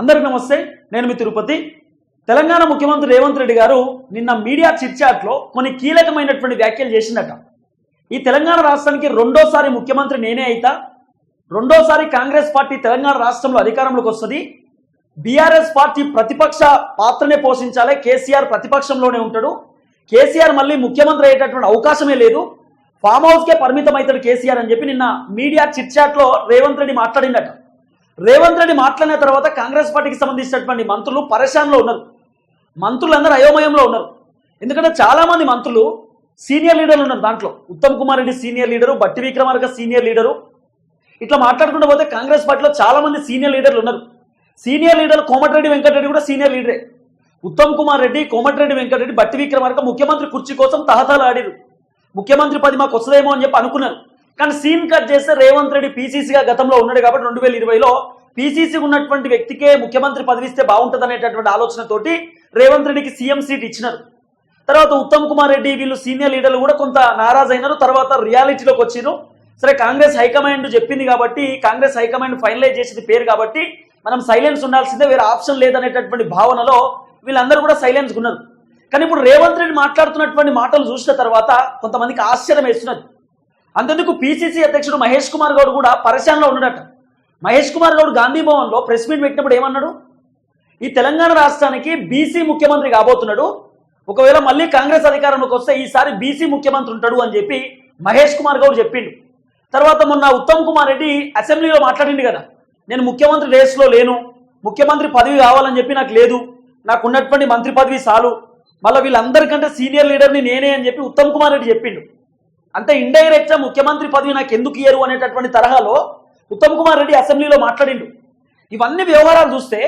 అందరికి నమస్తే నేను మీ తిరుపతి. తెలంగాణ ముఖ్యమంత్రి రేవంత్ రెడ్డి గారు నిన్న మీడియా చిట్చాట్లో కొన్ని కీలకమైనటువంటి వ్యాఖ్యలు చేసిందట ఈ తెలంగాణ రాష్ట్రానికి రెండోసారి ముఖ్యమంత్రి నేనే అయితా రెండోసారి కాంగ్రెస్ పార్టీ తెలంగాణ రాష్ట్రంలో అధికారంలోకి వస్తుంది. బీఆర్ఎస్ పార్టీ ప్రతిపక్ష పాత్రనే పోషించాలి కేసీఆర్ ప్రతిపక్షంలోనే ఉంటాడు. కేసీఆర్ మళ్ళీ ముఖ్యమంత్రి అయ్యేటటువంటి అవకాశమే లేదు. ఫామ్ హౌస్కే పరిమితం అవుతాడు కేసీఆర్ అని చెప్పి నిన్న మీడియా చిట్చాట్లో రేవంత్ రెడ్డి మాట్లాడిందట రేవంత్ రెడ్డి మాట్లాడిన తర్వాత కాంగ్రెస్ పార్టీకి సంబంధించినటువంటి మంత్రులు పరేషాన్లో ఉన్నారు. మంత్రులందరూ అయోమయంలో ఉన్నారు. ఎందుకంటే చాలామంది మంత్రులు సీనియర్ లీడర్లు ఉన్నారు దాంట్లో. Uttam Kumar Reddy senior leader Bhatti Vikramarka senior leader. ఇట్లా మాట్లాడుకుంటూ పోతే కాంగ్రెస్ పార్టీలో చాలామంది సీనియర్ లీడర్లు ఉన్నారు. సీనియర్ లీడర్ కోమటిరెడ్డి వెంకటరెడ్డి కూడా సీనియర్ లీడరే. ఉత్తమ్ కుమార్ రెడ్డి కోమటిరెడ్డి వెంకటరెడ్డి బట్టి విక్రమార్క ముఖ్యమంత్రి కుర్చీ కోసం తహతాలు ఆడారు. ముఖ్యమంత్రి పది మాకు వస్తుందేమో అని చెప్పి అనుకున్నారు. కానీ సీన్ కట్ చేస్తే రేవంత్ రెడ్డి పీసీసీగా గతంలో ఉన్నాడు కాబట్టి రెండు వేల ఇరవైలో పీసీసీ ఉన్నటువంటి వ్యక్తికే ముఖ్యమంత్రి పదవిస్తే బాగుంటుంది అనేటటువంటి ఆలోచనతోటి రేవంత్ రెడ్డికి సీఎం సీట్ ఇచ్చినారు. తర్వాత ఉత్తమ్ కుమార్ రెడ్డి వీళ్ళు సీనియర్ లీడర్లు కూడా కొంత నారాజ్ అయినారు. తర్వాత రియాలిటీలోకి వచ్చిరు సరే కాంగ్రెస్ హైకమాండ్ చెప్పింది కాబట్టి కాంగ్రెస్ హైకమాండ్ ఫైనలైజ్ చేసింది పేరు కాబట్టి మనం సైలెన్స్ ఉండాల్సిందే వేరే ఆప్షన్ లేదనేటటువంటి భావనలో వీళ్ళందరూ కూడా సైలెన్స్ ఉన్నారు. కానీ ఇప్పుడు రేవంత్ రెడ్డి మాట్లాడుతున్నటువంటి మాటలు చూసిన తర్వాత కొంతమందికి ఆశ్చర్యం వేస్తున్నది. అంతెందుకు పిసిసి అధ్యక్షుడు మహేష్ కుమార్ గౌడ్ కూడా పరేషాన్లో ఉన్నాడట. మహేష్ కుమార్ గౌడ్ గాంధీ భవన్లో ప్రెస్ మీట్ పెట్టినప్పుడు ఏమన్నాడు? ఈ తెలంగాణ రాష్ట్రానికి బీసీ ముఖ్యమంత్రి కాబోతున్నాడు. ఒకవేళ మళ్ళీ కాంగ్రెస్ అధికారంలోకి వస్తే ఈసారి బీసీ ముఖ్యమంత్రి ఉంటాడు అని చెప్పి మహేష్ కుమార్ గౌడ్ చెప్పిండు. తర్వాత మొన్న ఉత్తమ్ కుమార్ రెడ్డి అసెంబ్లీలో మాట్లాడిండు కదా. నేను ముఖ్యమంత్రి రేస్లో లేను. ముఖ్యమంత్రి పదవి కావాలని చెప్పి నాకు లేదు. నాకు ఉన్నటువంటి మంత్రి పదవి చాలు. మళ్ళీ వీళ్ళందరికంటే సీనియర్ లీడర్ని నేనే అని చెప్పి ఉత్తమ్ కుమార్ రెడ్డి చెప్పిండు. అంటే ఇండైరెక్ట్గా ముఖ్యమంత్రి పదవి నాకు ఎందుకు ఇయ్యరు అనేటటువంటి తరహాలో ఉత్తమ్ కుమార్ రెడ్డి అసెంబ్లీలో మాట్లాడిండు. ఇవన్నీ వ్యవహారాలు చూస్తే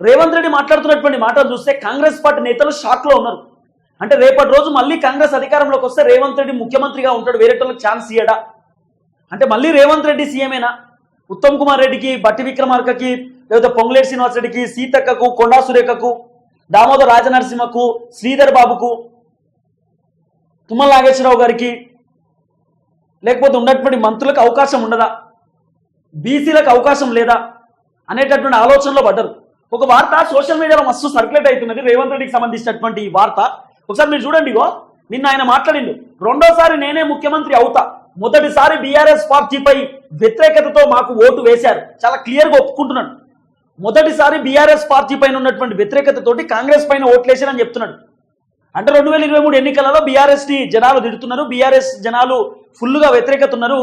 రేవంత్ రెడ్డి మాట్లాడుతున్నటువంటి మాటలు చూస్తే కాంగ్రెస్ పార్టీ నేతలు షాక్లో ఉన్నారు. అంటే రేపటి రోజు మళ్ళీ కాంగ్రెస్ అధికారంలోకి వస్తే రేవంత్ రెడ్డి ముఖ్యమంత్రిగా ఉంటాడు వేరేటోళ్ళకి ఛాన్స్ ఇయ్యడా? అంటే మళ్ళీ రేవంత్ రెడ్డి సీఎమేనా ఉత్తమ్ కుమార్ రెడ్డికి బట్టి విక్రమార్కకి లేదా పొంగులేటి శ్రీనివాస్ రెడ్డికి సీతక్కకు కొండా సురేఖకు దామోదర్ రాజనరసింహకు శ్రీధర్ బాబుకు తుమ్మల నాగేశ్వరరావు గారికి లేకపోతే ఉన్నటువంటి మంత్రులకు అవకాశం ఉండదా? బీసీలకు అవకాశం లేదా? అనేటటువంటి ఆలోచనలో పడ్డరు. ఒక వార్త సోషల్ మీడియాలో మస్తు సర్క్యులేట్ అవుతున్నది. రేవంత్ రెడ్డికి సంబంధించినటువంటి ఈ వార్త. ఒకసారి మీరు చూడండి ఇగో. నిన్న ఆయన మాట్లాడిండు. రెండోసారి నేనే ముఖ్యమంత్రి అవుతా. మొదటిసారి బీఆర్ఎస్ పార్టీపై వ్యతిరేకతతో మాకు ఓటు వేశారు. చాలా క్లియర్గా ఒప్పుకుంటున్నాడు. మొదటిసారి బీఆర్ఎస్ పార్టీ పైన ఉన్నటువంటి వ్యతిరేకతతోటి కాంగ్రెస్ పైన ఓట్లేసారని చెప్తున్నాడు. అంటే రెండు వేల ఇరవై మూడు ఎన్నికలలో బీఆర్ఎస్ని జనాలు తిడుతున్నారు. బీఆర్ఎస్ జనాలు ఫుల్గా వ్యతిరేకత ఉన్నారు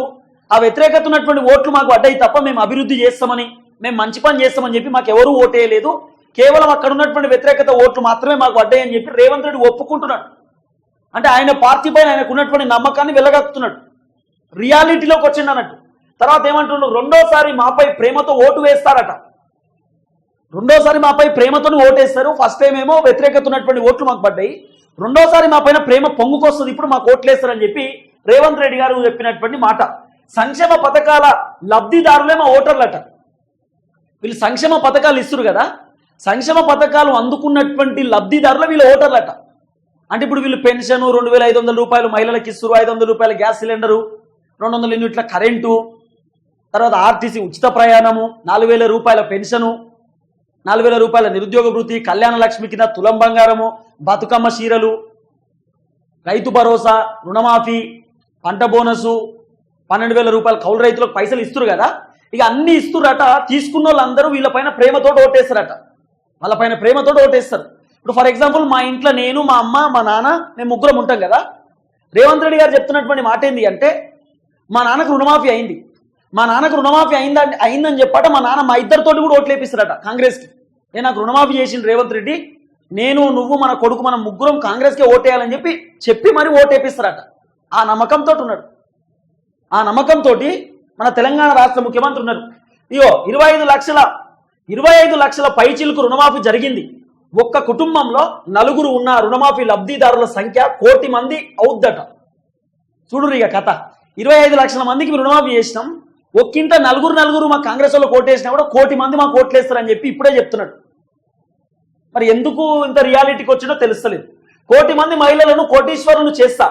ఆ వ్యతిరేకత ఉన్నటువంటి ఓట్లు మాకు అడ్డాయి తప్ప మేము అభివృద్ధి చేస్తామని మేము మంచి పని చేస్తామని చెప్పి మాకు ఎవరూ ఓటేయలేదు. కేవలం అక్కడ ఉన్నటువంటి వ్యతిరేకత ఓట్లు మాత్రమే మాకు అడ్డాయి అని చెప్పి రేవంత్ రెడ్డి ఒప్పుకుంటున్నాడు. అంటే ఆయన పార్టీ పైన ఆయనకు ఉన్నటువంటి నమ్మకాన్ని వెళ్ళగక్కుతున్నాడు రియాలిటీలోకి వచ్చిండు అన్నట్టు తర్వాత ఏమంటున్నాడు రెండోసారి మాపై ప్రేమతో ఓటు వేస్తారట. రెండోసారి మాపై ప్రేమతో ఓటేస్తారు. ఫస్ట్ టైం ఏమో వ్యతిరేకత ఉన్నటువంటి ఓట్లు మాకు పడ్డాయి. రెండోసారి మా పైన ప్రేమ పొంగుకొస్తుంది. ఇప్పుడు మాకు ఓట్లేస్తారని చెప్పి రేవంత్ రెడ్డి గారు చెప్పినటువంటి మాట. సంక్షేమ పథకాల లబ్ధిదారులే మా ఓటర్లట. వీళ్ళు సంక్షేమ పథకాలు ఇస్తారు కదా? సంక్షేమ పథకాలు అందుకున్నటువంటి లబ్ధిదారులు వీళ్ళు ఓటర్లట. అంటే ఇప్పుడు వీళ్ళు పెన్షన్ రెండు వేల ఐదు వందల రూపాయలు మహిళలకు ఇస్తారు ఐదు వందల రూపాయల గ్యాస్ సిలిండరు రెండు వందల యూనిట్ల కరెంటు తర్వాత ఆర్టీసీ ఉచిత ప్రయాణము నాలుగు వేల రూపాయల పెన్షను నాలుగు వేల రూపాయల నిరుద్యోగ వృత్తి కళ్యాణ లక్ష్మి కింద తులం బంగారము బతుకమ్మ చీరలు రైతు భరోసా రుణమాఫీ పంట బోనసు పన్నెండు వేల రూపాయలు కౌలు రైతులకు పైసలు ఇస్తురు కదా? ఇక అన్ని ఇస్తురట తీసుకున్న వాళ్ళందరూ వీళ్ళపైన ప్రేమతో ఓటేస్తారట. వాళ్ళపైన ప్రేమతో ఓటేస్తారు. ఇప్పుడు ఫర్ ఎగ్జాంపుల్ మా ఇంట్లో నేను మా అమ్మ మా నాన్న మేము ముగ్గురం ఉంటాం కదా? రేవంత్ రెడ్డి గారు చెప్తున్నటువంటి మాట ఏంటి అంటే మా నాన్నకు రుణమాఫీ అయింది. మా నాన్నకు రుణమాఫీ అయిందా అయిందని చెప్పాట మా నాన్న మా ఇద్దరితోటి కూడా ఓట్లు వేపిస్తారట కాంగ్రెస్కి. నేను నాకు రుణమాఫీ చేసిన రేవంత్ రెడ్డి నేను నువ్వు మన కొడుకు మన ముగ్గురం కాంగ్రెస్కే ఓటేయాలని చెప్పి చెప్పి మరి ఓటేపిస్తారట ఆ నమ్మకంతో ఉన్నాడు. ఆ నమ్మకంతో మన తెలంగాణ రాష్ట్ర ముఖ్యమంత్రి ఉన్నారు ఇయో ఇరవై ఐదు లక్షల ఇరవై ఐదు లక్షల పైచిలకు రుణమాఫీ జరిగింది. ఒక్క కుటుంబంలో నలుగురు ఉన్న రుణమాఫీ లబ్ధిదారుల సంఖ్య కోటి మంది అవుద్దట. చూడు ఇక కథ. ఇరవై ఐదు లక్షల మందికి రుణమాఫీ చేసినాం. ఒక్కింత నలుగురు నలుగురు మా కాంగ్రెస్ వాళ్ళు కోటేసినా కూడా కోటి మంది మాకు ఓట్లేస్తారని చెప్పి ఇప్పుడే చెప్తున్నాడు. మరి ఎందుకు ఇంత రియాలిటీకి వచ్చినో తెలుస్తలేదు. కోటి మంది మహిళలను కోటీశ్వరులు చేస్తా.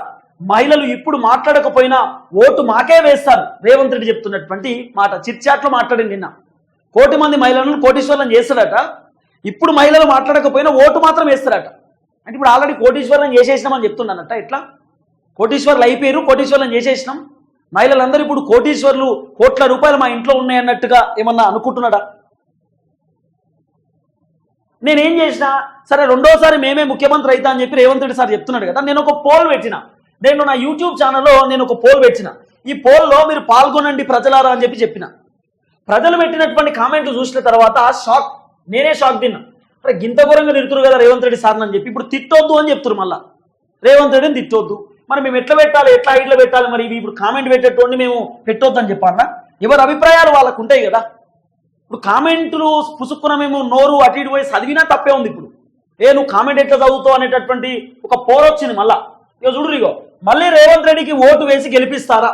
మహిళలు ఇప్పుడు మాట్లాడకపోయినా ఓటు మాకే వేస్తారు రేవంత్ రెడ్డి చెప్తున్నటువంటి మాట. చిట్చాట్లో మాట్లాడింది నిన్న. కోటి మంది మహిళలను కోటీశ్వరులను చేస్తాడట ఇప్పుడు మహిళలు మాట్లాడకపోయినా ఓటు మాత్రం వేస్తారట. అంటే ఇప్పుడు ఆల్రెడీ కోటీశ్వరులను చేసేసినామని చెప్తున్నానట ఎట్లా? కోటీశ్వర్లు అయిపోయారు కోటీశ్వరులను చేసేసినాం. మహిళలందరూ ఇప్పుడు కోటీశ్వర్లు కోట్ల రూపాయలు మా ఇంట్లో ఉన్నాయన్నట్టుగా ఏమన్నా అనుకుంటున్నాడా? నేనేం చేసినా సరే రెండోసారి మేమే ముఖ్యమంత్రి అవుతా అని చెప్పి రేవంత్ రెడ్డి సార్ చెప్తున్నాడు కదా నేను ఒక పోల్ పెట్టిన. నేను నా యూట్యూబ్ ఛానల్లో నేను ఒక పోల్ పెట్టిన. ఈ పోల్లో మీరు పాల్గొనండి ప్రజలారా అని చెప్పి చెప్పిన. ప్రజలు పెట్టినటువంటి కామెంట్లు చూసిన తర్వాత షాక్. నేనే షాక్ తిన్నా. అరే గింత ఘోరంగా తిడుతురు కదా రేవంత్ రెడ్డి సార్ అని చెప్పి. ఇప్పుడు తిట్టొద్దు అని చెప్తున్నారు మళ్ళా. రేవంత్ రెడ్డిని తిట్టొద్దు. మరి మేము ఎట్లా పెట్టాలి ఎట్లా ఐడ్లో పెట్టాలి మరి? ఇవి ఇప్పుడు కామెంట్ పెట్టేటోడిని మేము పెట్టొద్దు అని ఎవరి అభిప్రాయాలు వాళ్ళకు ఉంటాయి కదా. ఇప్పుడు కామెంట్లు పుసుక్కున మేము నోరు అటు ఇటు పోయి చదివినా తప్పే ఉంది ఇప్పుడు. ఏ నువ్వు కామెంట్ ఎట్లా చదువుతావు అనేటటువంటి ఒక పోరొచ్చింది మళ్ళా. ఇక చూడు ఇగో. మళ్ళీ రేవంత్ రెడ్డికి ఓటు వేసి గెలిపిస్తారా?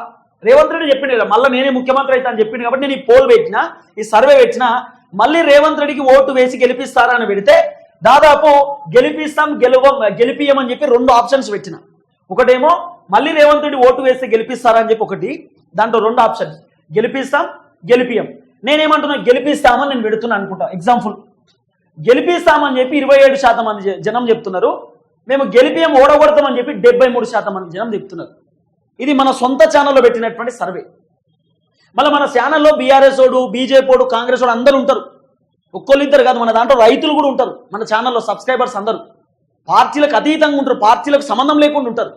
రేవంత్ రెడ్డి చెప్పింది కదా మళ్ళీ నేనే ముఖ్యమంత్రి అయితే అని చెప్పింది కాబట్టి నేను ఈ పోల్ పెట్టిన ఈ సర్వే పెట్టిన మళ్ళీ రేవంత్ రెడ్డికి ఓటు వేసి గెలిపిస్తారా అని పెడితే దాదాపు గెలిపిస్తాం గెలువ గెలిపియమని చెప్పి రెండు ఆప్షన్స్ పెట్టినా. ఒకటేమో మళ్ళీ రేవంత్ రెడ్డి ఓటు వేస్తే గెలిపిస్తారా అని చెప్పి ఒకటి దాంట్లో రెండు ఆప్షన్స్. గెలిపిస్తాం గెలిపియం. నేనేమంటున్నా గెలిపిస్తామని నేను పెడుతున్నా అనుకుంటా. ఎగ్జాంపుల్ గెలిపిస్తామని చెప్పి ఇరవై ఏడు శాతం మంది జనం చెప్తున్నారు. మేము గెలిపియం ఓడగొడతామని చెప్పి డెబ్బై మూడు శాతం మంది జనం చెప్తున్నారు. ఇది మన సొంత ఛానల్లో పెట్టినటువంటి సర్వే మళ్ళీ మన ఛానల్లో బీఆర్ఎస్ ఓడు బీజేపీ ఓడు కాంగ్రెస్ ఓడు అందరూ ఉంటారు. ఒక్కొల్లు ఇద్దరు కాదు మన దాంట్లో రైతులు కూడా ఉంటారు. మన ఛానల్లో సబ్స్క్రైబర్స్ అందరూ. పార్టీలకు అతీతంగా ఉంటారు పార్టీలకు సంబంధం లేకుండా ఉంటారు.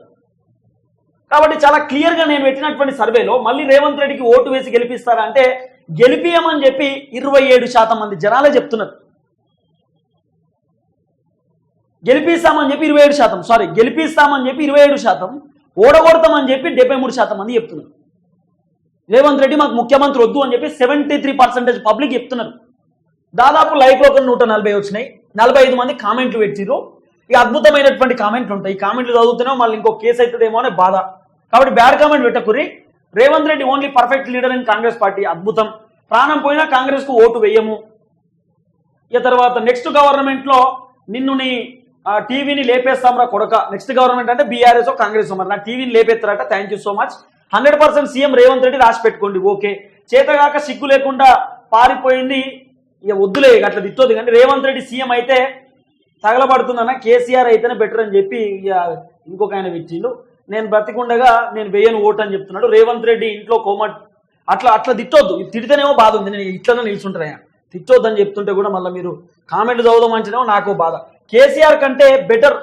కాబట్టి చాలా క్లియర్గా నేను పెట్టినటువంటి సర్వేలో మళ్ళీ రేవంత్ రెడ్డికి ఓటు వేసి గెలిపిస్తారా అంటే గెలిపియమని చెప్పి ఇరవై ఏడు శాతం మంది జనాలే చెప్తున్నారు. గెలిపిస్తామని చెప్పి ఇరవై ఏడు శాతం సారీ గెలిపిస్తామని చెప్పి ఇరవై ఏడు శాతం ఓడగొడతామని చెప్పి డెబ్బై మూడు శాతం మంది చెప్తున్నారు. రేవంత్ రెడ్డి మాకు ముఖ్యమంత్రి వద్దు అని చెప్పి సెవెంటీ త్రీ పర్సెంటేజ్ పబ్లిక్ చెప్తున్నారు. దాదాపు లైక్ ఒక నూట నలభై వచ్చినాయి. నలభై ఐదు మంది కామెంట్లు పెట్టిరు ఇక అద్భుతమైనటువంటి కామెంట్లు ఉంటాయి. ఈ కామెంట్లు చదువుతూనే మళ్ళీ ఇంకో కేసు అవుతుందేమో అనే బాధ. కాబట్టి bad comment పెట్టకురి. Revanth Reddy only perfect leader in Congress party. అద్భుతం. ప్రాణం పోయినా కాంగ్రెస్కు ఓటు వేయము. ఇక తర్వాత నెక్స్ట్ గవర్నమెంట్లో నిన్ను నీ టీవీని లేపేస్తాంరా కొడక. నెక్స్ట్ గవర్నమెంట్ అంటే బీఆర్ఎస్ కాంగ్రెస్ మరి. నా టీవీని లేపేస్తారట thank you so much hundred percent CM Revanth Reddy రాసి పెట్టుకోండి. ఓకే. చేతగాక సిగ్గు లేకుండా పారిపోయింది. ఇక వద్దులే అట్లా తిట్టొద్దు. కానీ రేవంత్ రెడ్డి సీఎం అయితే తగలబడుతుందన్న కేసీఆర్ అయితేనే బెటర్ అని చెప్పి ఇక ఇంకొక ఆయన పెట్టిండు. నేను బ్రతికుండగా నేను వేయను ఓటు అని చెప్తున్నాడు. రేవంత్ రెడ్డి ఇంట్లో కోమట్ అట్లా అట్లా తిట్టొద్దు. ఇది తిడితేనేమో బాధ ఉంది. నేను ఇట్లనే నిల్చుంటాను తిట్టొద్దు అని చెప్తుంటే కూడా మళ్ళీ మీరు కామెంట్ చదవడం అంటేనేమో నాకు బాధ. కేసీఆర్ కంటే బెటర్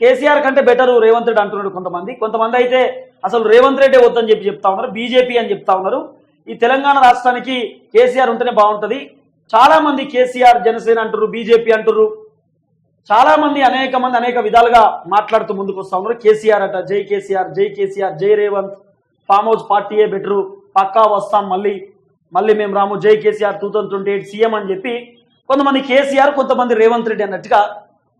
కేసీఆర్ కంటే బెటర్ రేవంత్ రెడ్డి అంటున్నాడు కొంతమంది. కొంతమంది అయితే అసలు రేవంత్ రెడ్డి వద్దని చెప్పి చెప్తా ఉన్నారు. బీజేపీ అని చెప్తా ఉన్నారు. ఈ తెలంగాణ రాష్ట్రానికి కేసీఆర్ ఉంటేనే బాగుంటుంది. చాలా మంది కేసీఆర్ జనసేన అంటారు బీజేపీ అంటారు చాలా మంది అనేక మంది అనేక విధాలుగా మాట్లాడుతూ ముందుకు వస్తా ఉన్నారు. కేసీఆర్ అట జై కేసీఆర్ జై కేసీఆర్ జై రేవంత్ ఫామ్ హౌస్ పార్టీయే బెటరు పక్కా వస్తాం మళ్ళీ మళ్ళీ మేము రాము జై KCR two thousand twenty eight CM అని చెప్పి కొంతమంది కేసీఆర్ కొంతమంది రేవంత్ రెడ్డి అన్నట్టుగా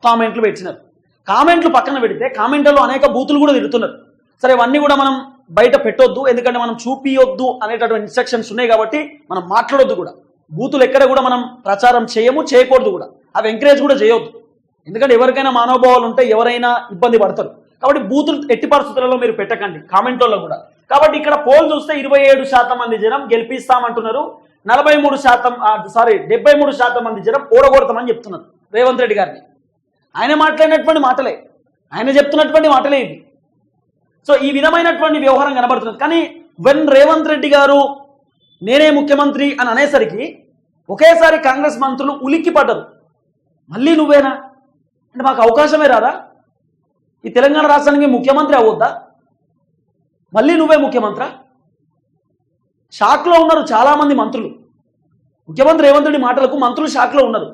కామెంట్లు పెట్టినారు. కామెంట్లు పక్కన పెడితే కామెంట్లలో అనేక బూతులు కూడా తిడుతున్నారు. సరే ఇవన్నీ కూడా మనం బయట పెట్టొద్దు ఎందుకంటే మనం చూపియొద్దు అనేటటువంటి ఇన్స్ట్రక్షన్స్ ఉన్నాయి కాబట్టి మనం మాట్లాడొద్దు కూడా. బూతులు ఎక్కడ కూడా మనం ప్రచారం చేయము చేయకూడదు కూడా. అవి ఎంకరేజ్ కూడా చేయొద్దు. ఎందుకంటే ఎవరికైనా మానవభావాలు ఉంటే ఎవరైనా ఇబ్బంది పడతారు. కాబట్టి బూతులు ఎట్టి పరిస్థితులలో మీరు పెట్టకండి కామెంట్లలో కూడా. కాబట్టి ఇక్కడ పోల్ చూస్తే ఇరవై ఏడు శాతం మంది జనం గెలిపిస్తామంటున్నారు. నలభై మూడు శాతం సారీ డెబ్బై మూడు శాతం మంది జనం ఓడగొడతామని చెప్తున్నారు రేవంత్ రెడ్డి గారిని ఆయన మాట్లాడినటువంటి మాటలే. ఆయన చెప్తున్నటువంటి మాటలే ఇవి. సో ఈ విధమైనటువంటి వ్యవహారం కనబడుతుంది కానీ వెన్ రేవంత్ రెడ్డి గారు నేనే ముఖ్యమంత్రి అని అనేసరికి ఒకేసారి కాంగ్రెస్ మంత్రులు ఉలిక్కి పడ్డరు మళ్ళీ నువ్వేనా? అంటే మాకు అవకాశమే రాదా? ఈ తెలంగాణ రాష్ట్రానికి ముఖ్యమంత్రి అవ్వద్దా? మళ్ళీ నువ్వే ముఖ్యమంత్ర? షాక్లో ఉన్నారు చాలామంది మంత్రులు. ముఖ్యమంత్రి రేవంత్ రెడ్డి మాటలకు మంత్రులు షాక్లో ఉన్నారు.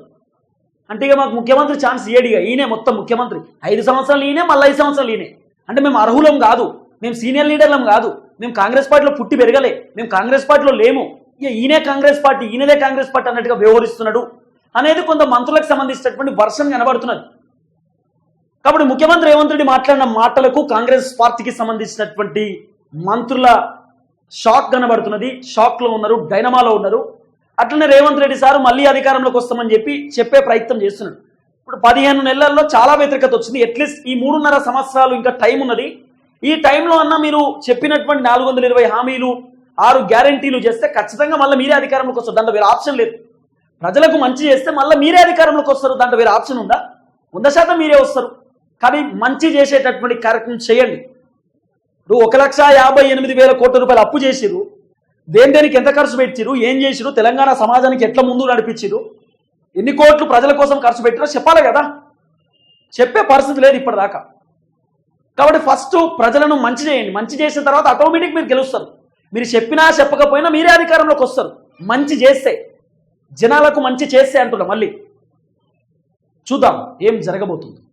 అంటే ఇక మాకు ముఖ్యమంత్రి ఛాన్స్ ఇయ్యడిగా ఈయనే మొత్తం ముఖ్యమంత్రి. ఐదు సంవత్సరాలు ఈయనే మళ్ళీ ఐదు సంవత్సరాలు ఈయనే. అంటే మేము అర్హులం కాదు. మేము సీనియర్ లీడర్లం కాదు. మేము కాంగ్రెస్ పార్టీలో పుట్టి పెరగలే. మేము కాంగ్రెస్ పార్టీలో లేము. ఇక ఈయనే కాంగ్రెస్ పార్టీ ఈయనదే కాంగ్రెస్ పార్టీ అన్నట్టుగా వ్యవహరిస్తున్నాడు. అనేది కొంత మంత్రులకు సంబంధించినటువంటి వర్షం కనబడుతున్నది. కాబట్టి ముఖ్యమంత్రి రేవంత్ రెడ్డి మాట్లాడిన మాటలకు కాంగ్రెస్ పార్టీకి సంబంధించినటువంటి మంత్రుల షాక్ కనబడుతున్నది. షాక్లో ఉన్నారు డైనమాలో ఉన్నారు. అట్లనే రేవంత్ రెడ్డి సార్ మళ్ళీ అధికారంలోకి వస్తామని చెప్పి చెప్పే ప్రయత్నం చేస్తున్నాడు. ఇప్పుడు పదిహేను నెలల్లో చాలా వ్యతిరేకత వచ్చింది. అట్లీస్ట్ ఈ మూడున్నర సంవత్సరాలు ఇంకా టైం ఉన్నది. ఈ టైంలో అన్న మీరు చెప్పినటువంటి నాలుగు వందల ఇరవై హామీలు ఆరు గ్యారంటీలు చేస్తే ఖచ్చితంగా మళ్ళీ మీరే అధికారంలోకి వస్తారు. దాంట్లో వేరే ఆప్షన్ లేదు. ప్రజలకు మంచి చేస్తే మళ్ళీ మీరే అధికారంలోకి వస్తారు. దాంట్లో వేరే ఆప్షన్ ఉందా? వంద శాతం మీరే వస్తారు. కానీ మంచి చేసేటటువంటి కార్యక్రమం చేయండి. ఇప్పుడు ఒక లక్ష యాభై ఎనిమిది వేల కోట్ల రూపాయలు అప్పు చేసిరు దేని దేనికి ఎంత ఖర్చు పెట్టిరు ఏం చేసిరు తెలంగాణ సమాజానికి ఎట్లా ముందు నడిపించిరు ఎన్ని కోట్లు ప్రజల కోసం ఖర్చు పెట్టిరో చెప్పాలి కదా. చెప్పే పరిస్థితి లేదు ఇప్పటిదాకా. కాబట్టి ఫస్ట్ ప్రజలను మంచి చేయండి. మంచి చేసిన తర్వాత ఆటోమేటిక్ మీరు గెలుస్తారు. మీరు చెప్పినా చెప్పకపోయినా మీరే అధికారంలోకి వస్తారు. మంచి చేస్తే. జనాలకు మంచి చేస్తే అంటున్నా మళ్ళీ. చూద్దాం ఏం జరగబోతుంది.